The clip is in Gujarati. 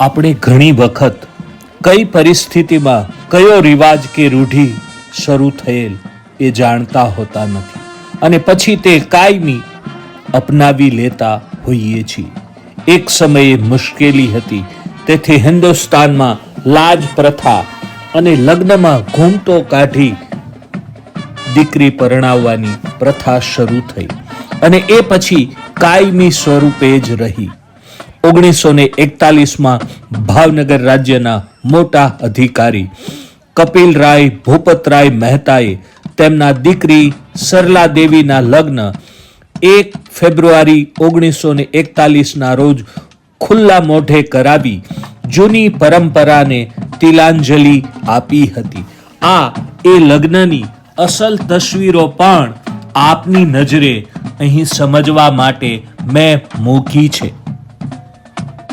આપણે ઘણી વખત કઈ પરિસ્થિતિમાં કયો રિવાજ કે રૂઢી શરૂ થયેલ એ જાણતા હોતા નથી. અને પછી તે કાયમી અપનાવી લેતા હોઈએ છીએ. એક સમયે મુશ્કેલી હતી. તેથી હિન્દુસ્તાનમાં લાજ પ્રથા અને લગ્નમાં ઘૂમતો કાઢી દીકરી પરણાવવાની પ્રથા શરૂ થઈ. અને એ પછી કાયમી સ્વરૂપે જ રહી. ઓગણીસો ને એકતાલીસમાં ભાવનગર રાજ્યના મોટા અધિકારી કપિલ રાય ભૂપતરાય મહેતાએ તેમના દીકરી સરલા દેવીના લગ્ન એક ફેબ્રુઆરી ઓગણીસો ને એકતાલીસના રોજ ખુલ્લા મોઢે કરાવી જૂની પરંપરાને તિલાંજલિ આપી હતી. આ એ લગ્નની અસલ તસવીરો પણ આપની નજરે અહીં સમજવા માટે મેં મૂકી છે.